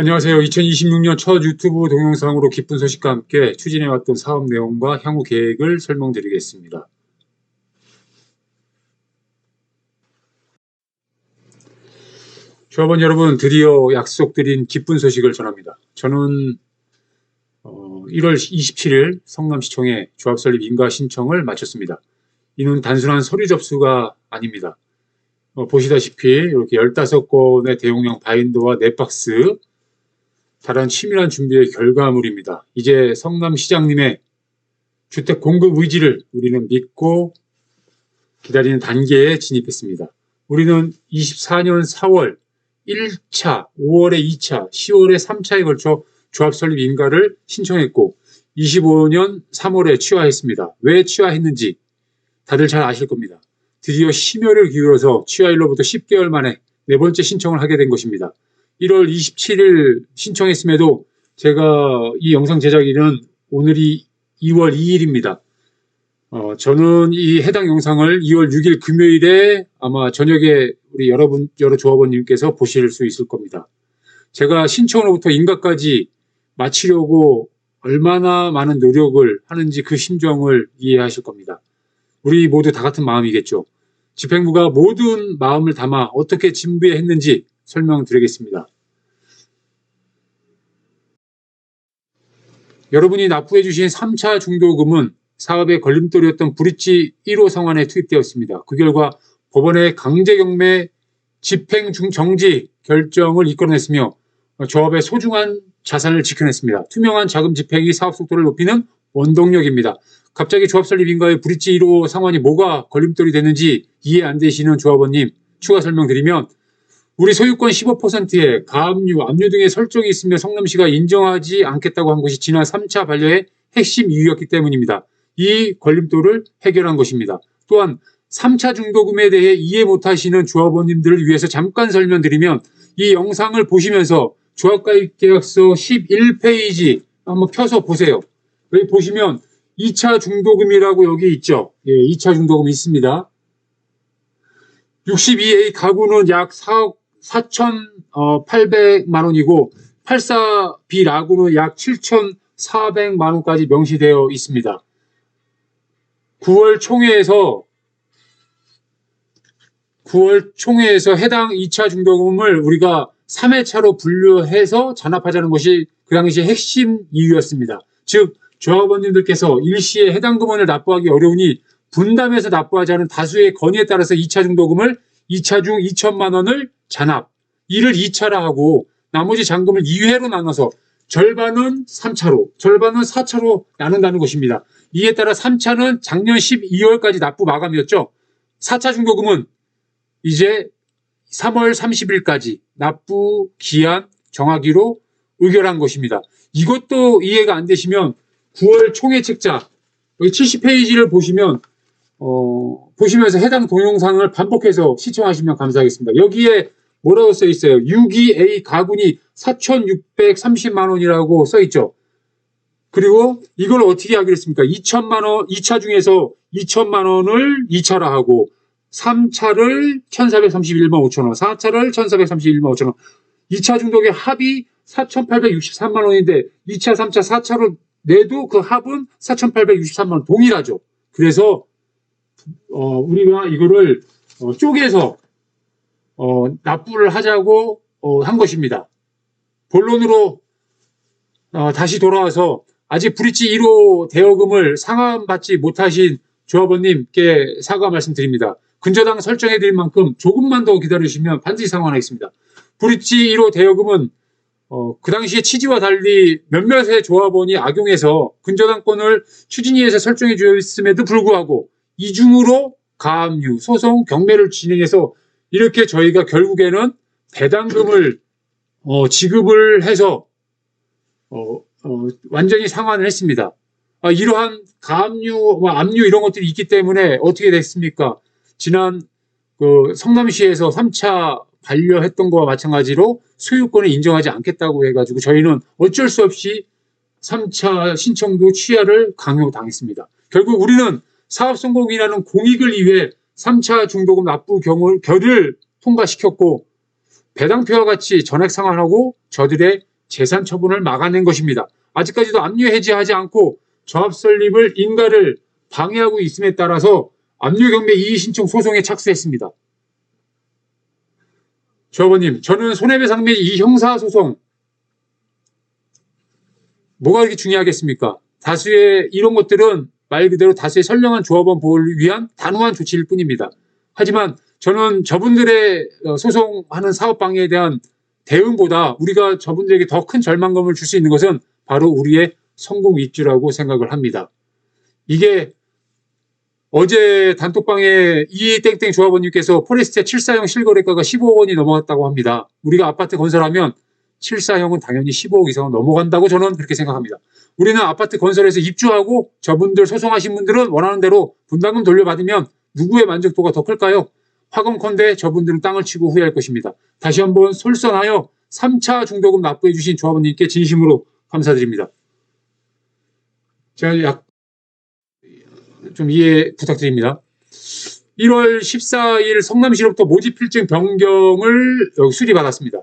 안녕하세요. 2026년 첫 유튜브 동영상으로 기쁜 소식과 함께 추진해왔던 사업 내용과 향후 계획을 설명드리겠습니다. 조합원 여러분, 드디어 약속드린 기쁜 소식을 전합니다. 저는 어, 1월 27일 성남시청에 조합 설립 인가 신청을 마쳤습니다. 이는 단순한 서류 접수가 아닙니다. 어, 보시다시피 이렇게 15건의 대용량 바인더와 넷박스, 다른 치밀한 준비의 결과물입니다. 이제 성남시장님의 주택 공급 의지를 우리는 믿고 기다리는 단계에 진입했습니다. 우리는 24년 4월 1차, 5월에 2차, 10월에 3차에 걸쳐 조합 설립 인가를 신청했고 25년 3월에 취하했습니다. 왜 취하했는지 다들 잘 아실 겁니다. 드디어 심혈을 기울여서 취하일로부터 10개월 만에 네 번째 신청을 하게 된 것입니다. 1월 27일 신청했음에도 제가 이 영상 제작일은 오늘이 2월 2일입니다. 어, 저는 이 해당 영상을 2월 6일 금요일에 아마 저녁에 우리 여러분, 여러 조합원님께서 보실 수 있을 겁니다. 제가 신청으로부터 인가까지 마치려고 얼마나 많은 노력을 하는지 그 심정을 이해하실 겁니다. 우리 모두 다 같은 마음이겠죠. 집행부가 모든 마음을 담아 어떻게 준비했는지 설명드리겠습니다. 여러분이 납부해 주신 3차 중도금은 사업의 걸림돌이었던 브릿지 1호 상환에 투입되었습니다. 그 결과 법원의 강제경매 집행 중 정지 결정을 이끌어냈으며 조합의 소중한 자산을 지켜냈습니다. 투명한 자금 집행이 사업 속도를 높이는 원동력입니다. 갑자기 조합 설립 인가의 브릿지 1호 상환이 뭐가 걸림돌이 되는지 이해 안 되시는 조합원님 추가 설명드리면 우리 소유권 15%에 가압류, 압류 등의 설정이 있으며 성남시가 인정하지 않겠다고 한 것이 지난 3차 반려의 핵심 이유였기 때문입니다. 이 걸림돌을 해결한 것입니다. 또한 3차 중도금에 대해 이해 못하시는 조합원님들을 위해서 잠깐 설명드리면 이 영상을 보시면서 조합가입계약서 11페이지 한번 펴서 보세요. 여기 보시면 2차 중도금이라고 여기 있죠. 예, 2차 중도금 있습니다. 62A 가구는 약 4억 4,800만 원이고 84B 라구는 약 7,400만 원까지 명시되어 있습니다. 9월 총회에서 9월 총회에서 해당 2차 중도금을 우리가 3회차로 분류해서 잔압하자는 것이 그 당시 핵심 이유였습니다. 즉 조합원님들께서 일시에 해당 금원을 납부하기 어려우니 분담해서 납부하자는 다수의 건의에 따라서 2차 중도금을 2차 중 2천만 원을 잔압, 이를 2차라 하고 나머지 잔금을 2회로 나눠서 절반은 3차로, 절반은 4차로 나눈다는 것입니다. 이에 따라 3차는 작년 12월까지 납부 마감이었죠. 4차 중도금은 이제 3월 30일까지 납부 기한 정하기로 의결한 것입니다. 이것도 이해가 안 되시면 9월 총회 책자 여기 70페이지를 보시면 어, 보시면서 해당 동영상을 반복해서 시청하시면 감사하겠습니다. 여기에 뭐라고 써 있어요? 62A 가군이 4,630만 원이라고 써 있죠. 그리고 이걸 어떻게 하기로 했습니까? 2천만 원, 2차 중에서 2천만 원을 2차라 하고 3차를 1,431만 5천 원, 4차를 1,431만 5천 원. 2차 중독의 합이 4,863만 원인데 2차, 3차, 4차로 내도 그 합은 4,863만 원 동일하죠. 그래서 어, 우리가 이거를 어, 쪼개서 어, 납부를 하자고 어, 한 것입니다. 본론으로 어, 다시 돌아와서 아직 브릿지 1호 대여금을 상환받지 못하신 조합원님께 사과 말씀드립니다. 근저당 설정해 드릴 만큼 조금만 더 기다리시면 반드시 상환하겠습니다. 브릿지 1호 대여금은 어, 그 당시에 취지와 달리 몇몇의 조합원이 악용해서 근저당권을 추진위에서 설정해 주었음에도 불구하고 이중으로 가압류, 소송, 경매를 진행해서 이렇게 저희가 결국에는 배당금을 어, 지급을 해서 어, 어, 완전히 상환을 했습니다. 아, 이러한 가압류, 뭐 압류 이런 것들이 있기 때문에 어떻게 됐습니까? 지난 그 성남시에서 3차 반려했던 거와 마찬가지로 소유권을 인정하지 않겠다고 해가지고 저희는 어쩔 수 없이 3차 신청도 취하를 강요당했습니다. 결국 우리는 사업 성공이라는 공익을 위해 3차 중도금 납부 경을 결을 통과시켰고 배당표와 같이 전액 상환하고 저들의 재산 처분을 막아낸 것입니다. 아직까지도 압류 해지하지 않고 조합 설립을 인가를 방해하고 있음에 따라서 압류 경매 이의 신청 소송에 착수했습니다. 조합원님, 저는 손해배상 및 이 형사소송 뭐가 그렇게 중요하겠습니까? 다수의 이런 것들은 말 그대로 다수의 선량한 조합원 보호를 위한 단호한 조치일 뿐입니다. 하지만 저는 저분들의 어, 소송하는 사업 방해에 대한 대응보다 우리가 저분들에게 더 큰 절망감을 줄 수 있는 것은 바로 우리의 성공 입주라고 생각을 합니다. 이게 어제 단톡방에 이땡땡 조합원님께서 포레스트의 7사형 실거래가가 15억 원이 넘어갔다고 합니다. 우리가 아파트 건설하면 7사형은 당연히 15억 이상은 넘어간다고 저는 그렇게 생각합니다. 우리는 아파트 건설에서 입주하고 저분들 소송하신 분들은 원하는 대로 분담금 돌려받으면 누구의 만족도가 더 클까요? 화금컨대 저분들은 땅을 치고 후회할 것입니다. 다시 한번 솔선하여 3차 중도금 납부해 주신 조합원님께 진심으로 감사드립니다. 제가 약 좀 이해 부탁드립니다. 1월 14일 성남시로부터 모집필증 변경을 수리받았습니다.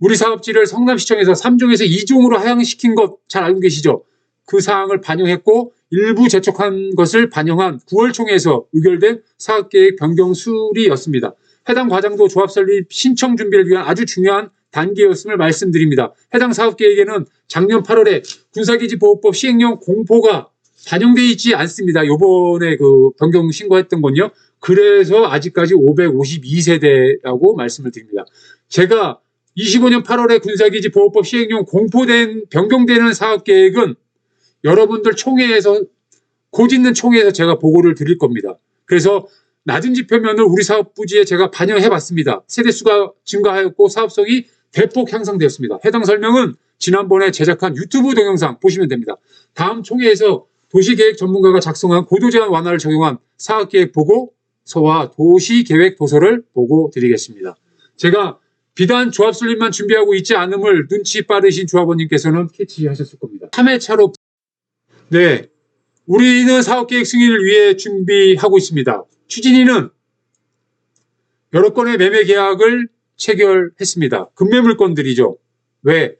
우리 사업지를 성남시청에서 3종에서 2종으로 하향시킨 것 잘 알고 계시죠? 그 사항을 반영했고 일부 재촉한 것을 반영한 9월 총회에서 의결된 사업계획 변경 수리였습니다. 해당 과정도 조합 설립 신청 준비를 위한 아주 중요한 단계였음을 말씀드립니다. 해당 사업계획에는 작년 8월에 군사기지 보호법 시행령 공포가 반영되어 있지 않습니다. 요번에 그 변경 신고했던 건요. 그래서 아직까지 552세대라고 말씀을 드립니다. 제가 25년 8월에 군사기지 보호법 시행령 공포된 변경되는 사업계획은 여러분들 총회에서 고짓는 총회에서 제가 보고를 드릴 겁니다. 그래서 낮은 지표면을 우리 사업 부지에 제가 반영해 봤습니다. 세대수가 증가하였고 사업성이 대폭 향상되었습니다. 해당 설명은 지난번에 제작한 유튜브 동영상 보시면 됩니다. 다음 총회에서 도시계획 전문가가 작성한 고도 제한 완화를 적용한 사업계획 보고서와 도시계획 도서를 보고 드리겠습니다. 제가 비단 조합 설립만 준비하고 있지 않음을 눈치 빠르신 조합원님께서는 캐치하셨을 겁니다. 3회차로 네, 우리는 사업계획 승인을 위해 준비하고 있습니다. 추진위는 여러 건의 매매 계약을 체결했습니다. 금매물건들이죠. 왜?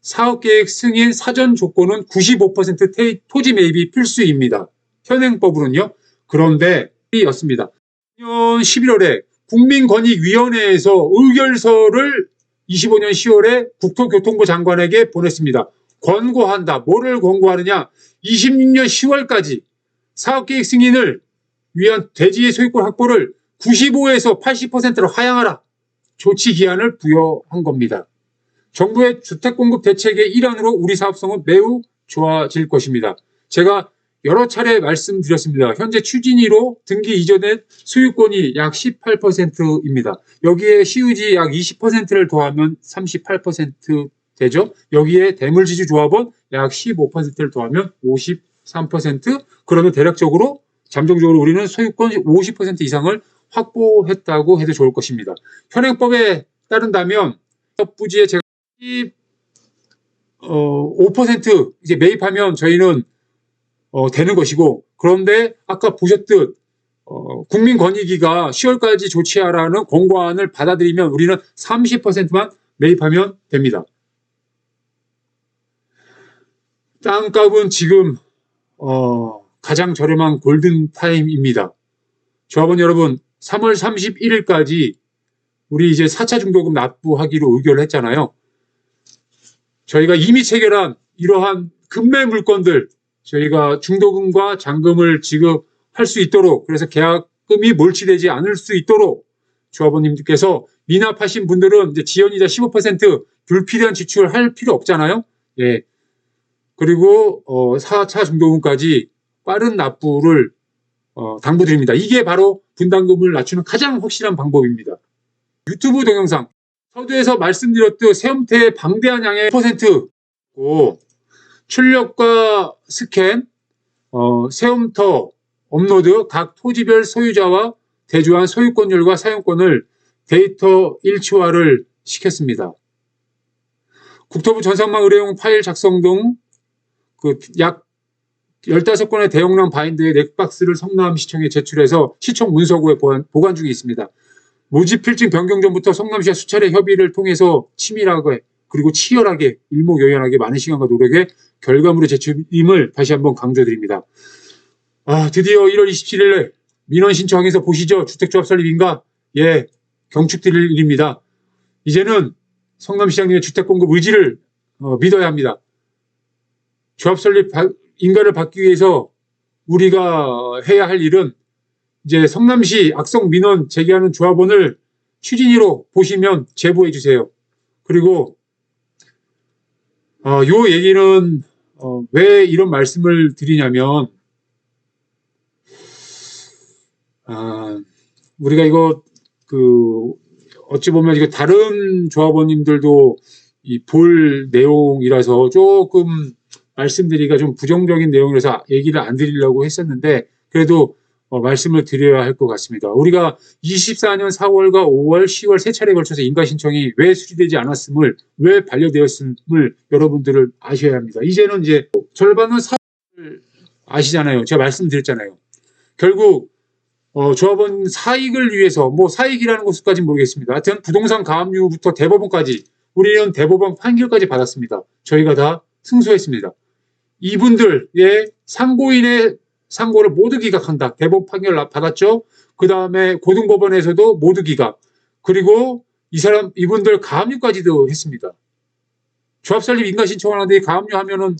사업계획 승인 사전 조건은 95% 토지 매입이 필수입니다. 현행법으로는요. 그런데 이었습니다. 작년 11월에 국민권익위원회에서 의결서를 25년 10월에 국토교통부 장관에게 보냈습니다. 권고한다. 뭐를 권고하느냐? 26년 10월까지 사업계획 승인을 위한 대지의 소유권 확보를 95에서 80%로 하향하라. 조치 기한을 부여한 겁니다. 정부의 주택 공급 대책의 일환으로 우리 사업성은 매우 좋아질 것입니다. 제가 여러 차례 말씀드렸습니다. 현재 추진위로 등기 이전의 소유권이 약 18%입니다. 여기에 시유지 약 20%를 더하면 38% 되죠. 여기에 대물지주 조합원 약 15%를 더하면 53%. 그러면 대략적으로 잠정적으로 우리는 소유권 50% 이상을 확보했다고 해도 좋을 것입니다. 현행법에 따른다면 부지에 제가 5% 이제 매입하면 저희는 어, 되는 것이고 그런데 아까 보셨듯 어, 국민권익위가 10월까지 조치하라는 권고안을 받아들이면 우리는 30%만 매입하면 됩니다. 땅값은 지금 어, 가장 저렴한 골든타임입니다. 조합원 여러분 3월 31일까지 우리 이제 4차 중도금 납부하기로 의결을 했잖아요. 저희가 이미 체결한 이러한 금매 물건들 저희가 중도금과 잔금을 지급할 수 있도록 그래서 계약금이 몰치되지 않을 수 있도록 조합원님들께서 미납하신 분들은 이제 지연이자 15% 불필요한 지출을 할 필요 없잖아요. 예. 그리고 어 4차 중도금까지 빠른 납부를 어, 당부드립니다. 이게 바로 분담금을 낮추는 가장 확실한 방법입니다. 유튜브 동영상 서두에서 말씀드렸듯 세움태의 방대한 양의 퍼센트고 출력과 스캔, 어, 세움터 업로드 각 토지별 소유자와 대조한 소유권율과 사용권을 데이터 일치화를 시켰습니다. 국토부 전산망 의뢰용 파일 작성 등 그 약 15건의 대용량 바인드의 넥박스를 성남시청에 제출해서 시청 문서구에 보관, 보관 중에 있습니다. 모집 필증 변경 전부터 성남시와 수차례 협의를 통해서 치밀하게 그리고 치열하게 일목요연하게 많은 시간과 노력의 결과물의 제출임을 다시 한번 강조드립니다. 아, 드디어 1월 27일 민원 신청해서 보시죠. 주택조합 설립인가? 예, 경축드릴 일입니다. 이제는 성남시장님의 주택 공급 의지를 어, 믿어야 합니다. 조합 설립 바- 인가를 받기 위해서 우리가 해야 할 일은 이제 성남시 악성 민원 제기하는 조합원을 추진위로 보시면 제보해 주세요. 그리고 어, 요 얘기는 어, 왜 이런 말씀을 드리냐면 아, 우리가 이거 그 어찌 보면 이거 다른 조합원님들도 이 볼 내용이라서 조금 말씀드리기가 좀 부정적인 내용이라서 얘기를 안 드리려고 했었는데 그래도 어, 말씀을 드려야 할 것 같습니다. 우리가 24년 4월과 5월, 10월 세 차례에 걸쳐서 인가 신청이 왜 수리되지 않았음을 왜 반려되었음을 여러분들을 아셔야 합니다. 이제는 이제 절반은 사업을 아시잖아요. 제가 말씀드렸잖아요. 결국 어, 조합원 사익을 위해서 뭐 사익이라는 것까지는 모르겠습니다. 하여튼 부동산 가압류부터 대법원까지 우리는 대법원 판결까지 받았습니다. 저희가 다 승소했습니다. 이분들의 상고인의 상고를 모두 기각한다. 대법원 판결 나- 받았죠. 그 다음에 고등법원에서도 모두 기각. 그리고 이 사람 이분들 가압류까지도 했습니다. 조합 설립 인가 신청하는데 가압류 하면은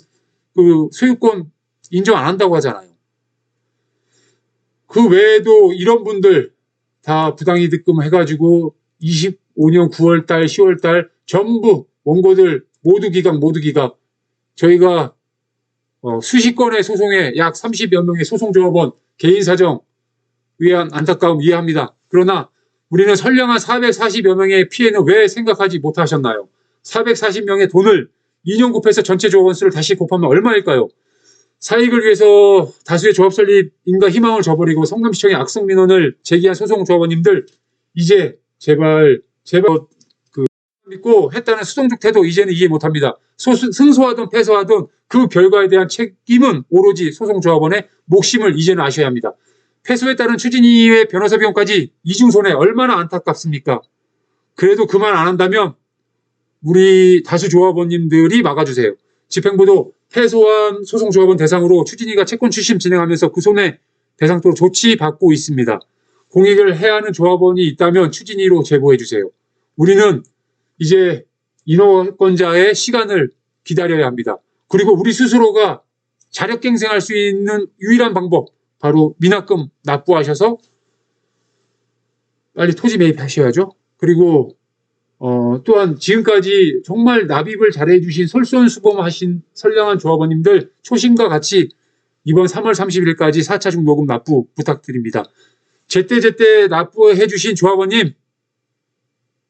그 소유권 인정 안 한다고 하잖아요. 그 외에도 이런 분들 다 부당이 득금 해가지고 25년 9월달, 10월달 전부 원고들 모두 기각, 모두 기각. 저희가 어, 수십 건의 소송에 약 30여 명의 소송조합원 개인 사정 위한 안타까움 이해합니다. 그러나 우리는 선량한 440여 명의 피해는 왜 생각하지 못하셨나요? 440명의 돈을 2년 곱해서 전체 조합원 수를 다시 곱하면 얼마일까요? 사익을 위해서 다수의 조합 설립 인가 희망을 저버리고 성남시청의 악성 민원을 제기한 소송 조합원님들 이제 제발 제발 그 믿고 했다는 수동적 태도 이제는 이해 못합니다. 소수- 승소하든 패소하든 그 결과에 대한 책임은 오로지 소송 조합원의 몫임을 이제는 아셔야 합니다. 패소에 따른 추진위의 변호사 비용까지 이중 손해 얼마나 안타깝습니까? 그래도 그만 안 한다면 우리 다수 조합원님들이 막아주세요. 집행부도 패소한 소송조합원 대상으로 추진위가 채권 출심 진행하면서 그 손해 대상토로 조치받고 있습니다. 공익을 해야 하는 조합원이 있다면 추진위로 제보해 주세요. 우리는 이제 인허권자의 시간을 기다려야 합니다. 그리고 우리 스스로가 자력갱생할 수 있는 유일한 방법 바로 미납금 납부하셔서 빨리 토지 매입하셔야죠. 그리고 어, 또한 지금까지 정말 납입을 잘해주신 솔선수범하신 선량한 조합원님들 초심과 같이 이번 3월 31일까지 4차 중도금 납부 부탁드립니다. 제때제때 납부해주신 조합원님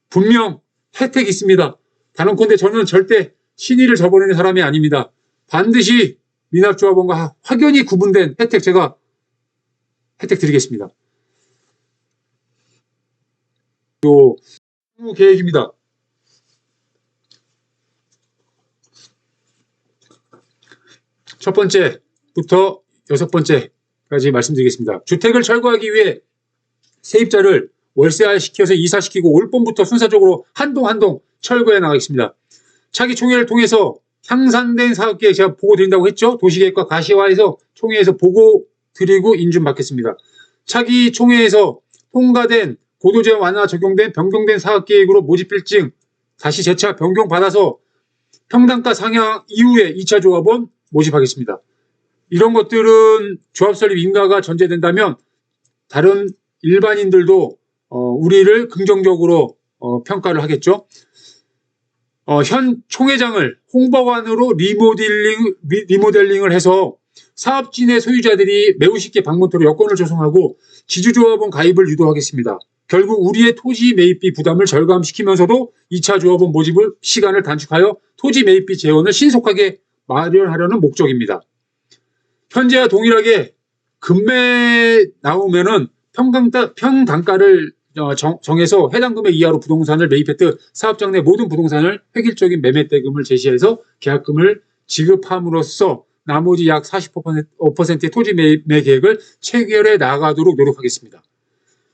분명 혜택 있습니다. 단언컨대 저는 절대 신의를 저버리는 사람이 아닙니다. 반드시 미납조합원과 확연히 구분된 혜택 제가 혜택 드리겠습니다. 요 향후 계획입니다. 첫 번째부터 여섯 번째까지 말씀드리겠습니다. 주택을 철거하기 위해 세입자를 월세화 시켜서 이사시키고 올 봄부터 순차적으로 한동 한동 철거해 나가겠습니다. 차기 총회를 통해서 향상된 사업계획 제가 보고 드린다고 했죠. 도시계획과 가시화해서 총회에서 보고 드리고 인준받겠습니다. 차기 총회에서 통과된 고도제한 완화 적용된 변경된 사업계획으로 모집필증 다시 재차 변경받아서 평당가 상향 이후에 2차 조합원 모집하겠습니다. 이런 것들은 조합 설립 인가가 전제된다면 다른 일반인들도 어, 우리를 긍정적으로 어, 평가를 하겠죠. 어, 현 총회장을 홍보관으로 리모델링, 리- 리모델링을 해서 사업진의 소유자들이 매우 쉽게 방문토로 여건을 조성하고 지주조합원 가입을 유도하겠습니다. 결국 우리의 토지 매입비 부담을 절감시키면서도 2차 조합원 모집을 시간을 단축하여 토지 매입비 재원을 신속하게 마련하려는 목적입니다. 현재와 동일하게 금매 나오면은 평당가, 평당가를 어, 정, 정해서 해당 금액 이하로 부동산을 매입했듯 사업장 내 모든 부동산을 획일적인 매매 대금을 제시해서 계약금을 지급함으로써 나머지 약 45%의 토지 매입 매 계획을 체결해 나가도록 노력하겠습니다.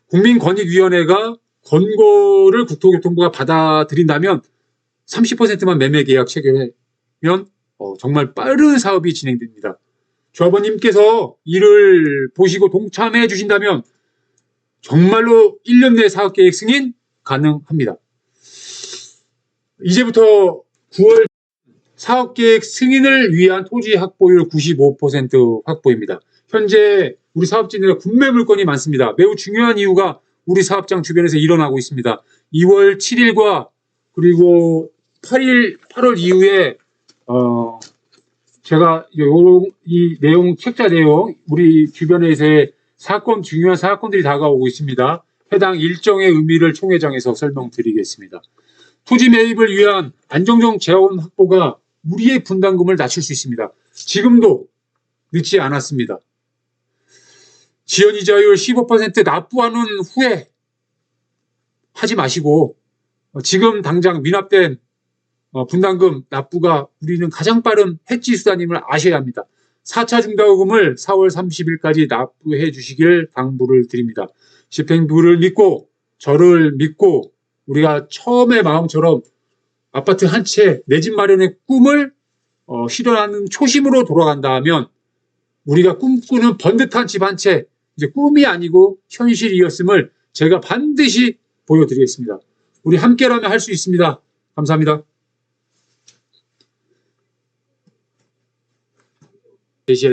국민권익위원회가 권고를 국토교통부가 받아들인다면 30%만 매매 계약 체결하면 어, 정말 빠른 사업이 진행됩니다. 조합원님께서 이를 보시고 동참해 주신다면 정말로 1년 내 사업 계획 승인 가능합니다. 이제부터 9월 사업 계획 승인을 위한 토지 확보율 95% 확보입니다. 현재 우리 사업진들의 군매 물건이 많습니다. 매우 중요한 이유가 우리 사업장 주변에서 일어나고 있습니다. 2월 7일과 그리고 8일, 8월 이후에 어 제가 요런 이 내용 책자 내용 우리 주변에서의 사건 중요한 사건들이 다가오고 있습니다. 해당 일정의 의미를 총회장에서 설명드리겠습니다. 토지 매입을 위한 안정적 재원 확보가 우리의 분담금을 낮출 수 있습니다. 지금도 늦지 않았습니다. 지연 이자율 15% 납부하는 후에 하지 마시고 어, 지금 당장 미납된 어, 분담금 납부가 우리는 가장 빠른 해지 수단임을 아셔야 합니다. 4차 중도금을 4월 30일까지 납부해 주시길 당부를 드립니다. 집행부를 믿고 저를 믿고 우리가 처음의 마음처럼 아파트 한 채 내 집 마련의 꿈을 어, 실현하는 초심으로 돌아간다 하면 우리가 꿈꾸는 번듯한 집 한 채 이제 꿈이 아니고 현실이었음을 제가 반드시 보여드리겠습니다. 우리 함께라면 할 수 있습니다. 감사합니다. 제시해